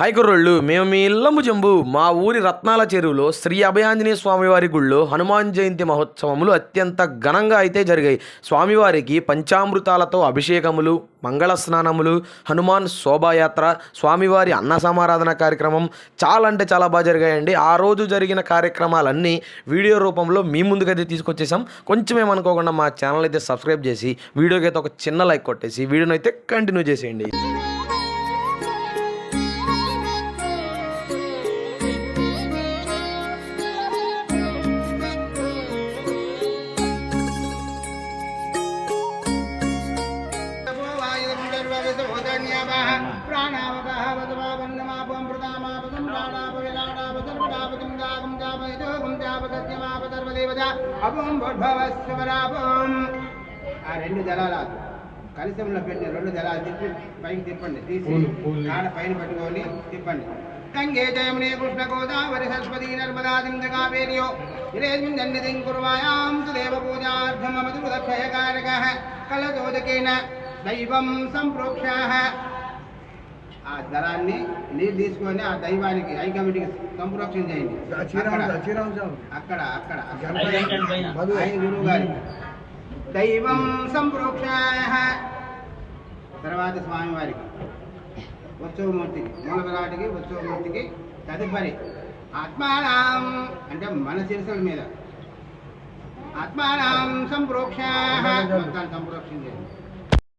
Hi కుర్రోళ్ళు మేము మీ ఇల్లము జంబు మా ఊరి రత్నాల చెరువులో శ్రీ అభయాంజనేయ స్వామివారి గుళ్ళో హనుమాన్ జయంతి మహోత్సవములు అత్యంత ఘనంగా అయితే జరిగాయి. స్వామివారికి పంచామృతాలతో అభిషేకములు మంగళ స్నానములు హనుమాన్ శోభాయాత్ర స్వామివారి అన్న సమారాధన కార్యక్రమం చాలా అంటే చాలా బాగా జరిగాయండి. ఆ రోజు జరిగిన కార్యక్రమాలన్నీ వీడియో రూపంలో మీ ముందుకైతే తీసుకొచ్చేసాం. కొంచెం ఏమనుకోకుండా మా ఛానల్ అయితే సబ్స్క్రైబ్ చేసి వీడియోకి అయితే ఒక చిన్న లైక్ కొట్టేసి వీడియోని అయితే కంటిన్యూ చేసేయండి. ఆ రెండు జలాలు కలిసంలో పెట్టిన రెండు జలాలు తిప్పి పైకి తిప్పండి తీసి కాడ పైన పెట్టుకొని తిప్పండి. గంగే జయమునే కృష్ణ గోదావరి సరస్వతి నర్మదా సింధ కావేర్యో. ఇరేస్మిన్ సన్నిధిం కుర్వాయాం సుదేవ పూజార్థం మధురక్షయకారక కలజోదకేన దైవం సంప్రోక్షాః. ఆ దళాన్ని నీళ్ళు తీసుకొని ఆ దైవానికి ఐ కమిటీకి సంప్రోక్షణ చేయండి. అక్కడ అక్కడ అక్కడ అక్కడ. ఆయన గురువు గారి. దైవం సంప్రోక్షాః. తర్వాత స్వామివారికి ఉత్సవమూర్తికి మూలవిరాటికి ఉత్సవమూర్తికి తదుపరి ఆత్మానాం అంటే మన శిరసుల మీద. ఆత్మానాం సంప్రోక్షాః. మొత్తాన్ని సంప్రోక్షణ చేయండి.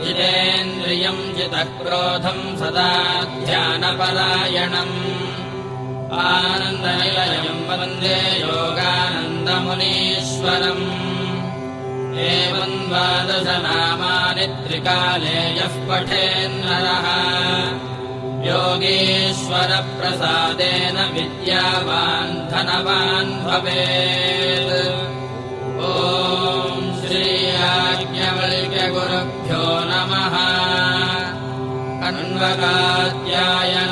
जितेन्द्रियम् जितक्रोधम् सदा ध्यानपरायणम् आनन्दनिलयम् वन्दे योगानन्दमुनीश्वरम्। एवम् द्वादशनामानि त्रिकाले यः पठेन्नरः। योगीश्वरप्रसादेन विद्यावान् धनवान् भवेत्। ॐ श्रीयाज्ञवल्क्यगुरुभ्यो नमः ध्यायन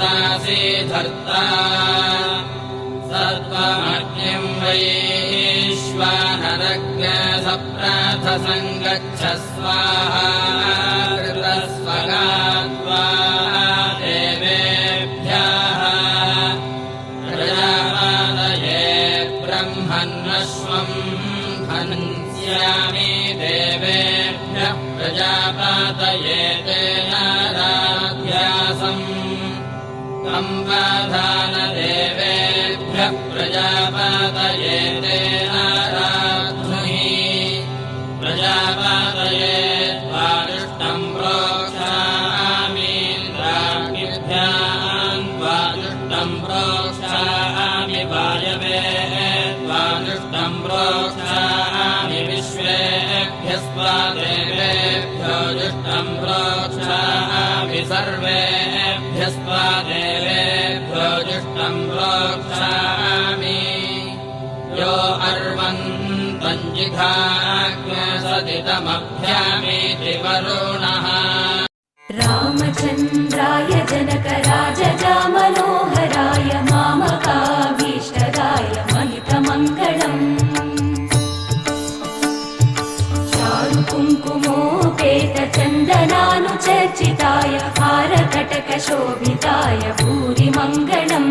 धर्ता। सर्वमर्यम् वयेष्वानरज्ञथसङ्गच्छ स्वाहा कृतस्वगात्वा देवेभ्यः। प्रजापादये ब्रह्मन् स्वम् हस्यामि देवेभ्यः प्रजापातयेत् सर्वेभ्यस्त्वा देवेभ्यो जुष्टम् प्रोक्षामि। यो अर्वन् पञ्जिघाग्यसदितमभ्यामे त्रिवरुणः रामचन्द्राय जनकराजजामनोहराय मामकामीशराय महितमङ्कणम् शाल्कुङ्कुमो चारुकुङ्कुमोपेतचन्दनानुचर्चिताय हारकटकशोभिताय भूरिमङ्गलम्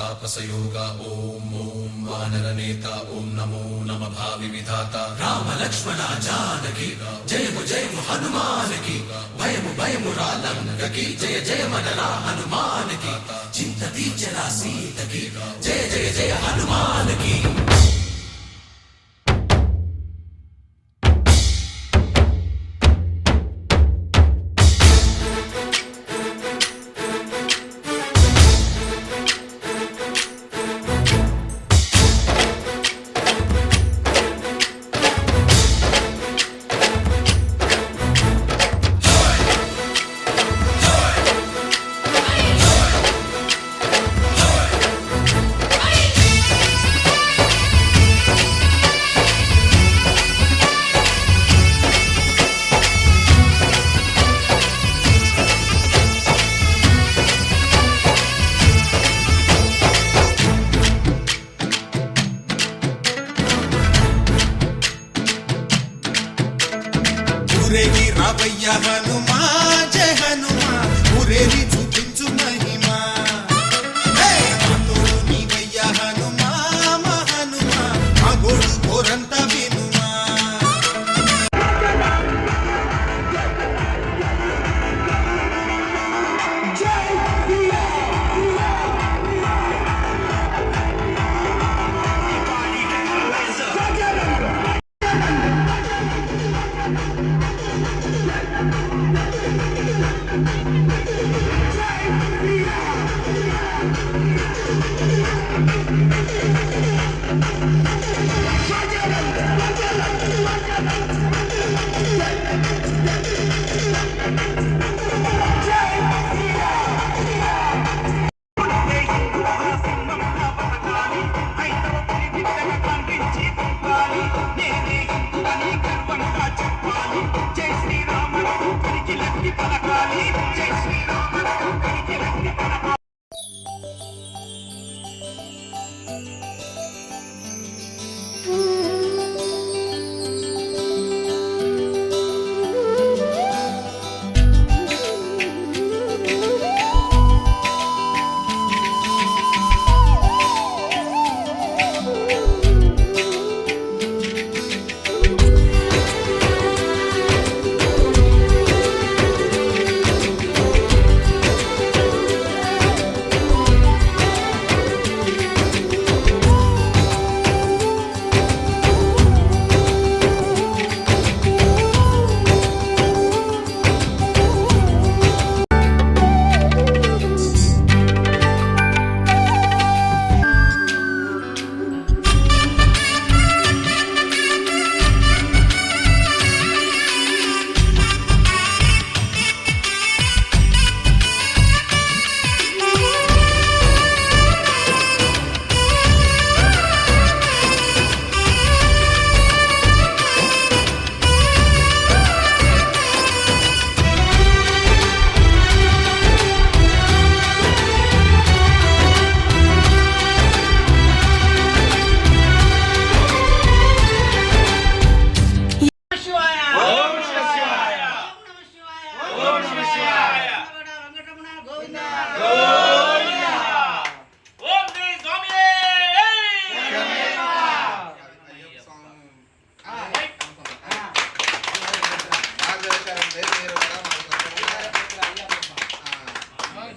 తాపసయోగ ఓం ఓం వానర నేత ఓం నమో నమ భావి విధాత రామ లక్ష్మణ జానకి జయము జయము హనుమానకి భయము భయము రా లంకకి జయ జయ మనరా హనుమానకి చింత తీర్చరా సీతకి జయ జయ జయ హనుమానకి. రావయ్య హనుమా జయ హనుమా ఊరేగి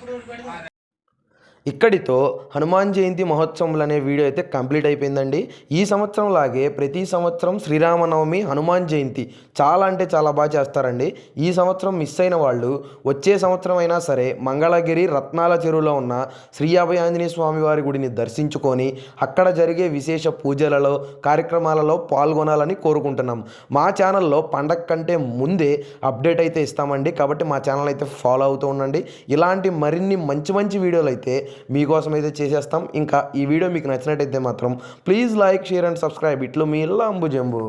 ఇప్పుడు ఇక్కడితో హనుమాన్ జయంతి మహోత్సవములు అనే వీడియో అయితే కంప్లీట్ అయిపోయిందండి. ఈ సంవత్సరం లాగే ప్రతి సంవత్సరం శ్రీరామనవమి హనుమాన్ జయంతి చాలా అంటే చాలా బాగా చేస్తారండి. ఈ సంవత్సరం మిస్ అయిన వాళ్ళు వచ్చే సంవత్సరం అయినా సరే మంగళగిరి రత్నాల చెరువులో ఉన్న శ్రీ అభయాంజనేయ స్వామివారి గుడిని దర్శించుకొని అక్కడ జరిగే విశేష పూజలలో కార్యక్రమాలలో పాల్గొనాలని కోరుకుంటున్నాం. మా ఛానల్లో పండగ కంటే ముందే అప్డేట్ అయితే ఇస్తామండి. కాబట్టి మా ఛానల్ అయితే ఫాలో అవుతూ ఉండండి. ఇలాంటి మరిన్ని మంచి మంచి వీడియోలు అయితే మీకోసం అయితే చేసేస్తాం. ఇంకా ఈ వీడియో మీకు నచ్చినట్టయితే మాత్రం please like share and subscribe ఇట్లు మీ ఇల్లు అంబుజంబు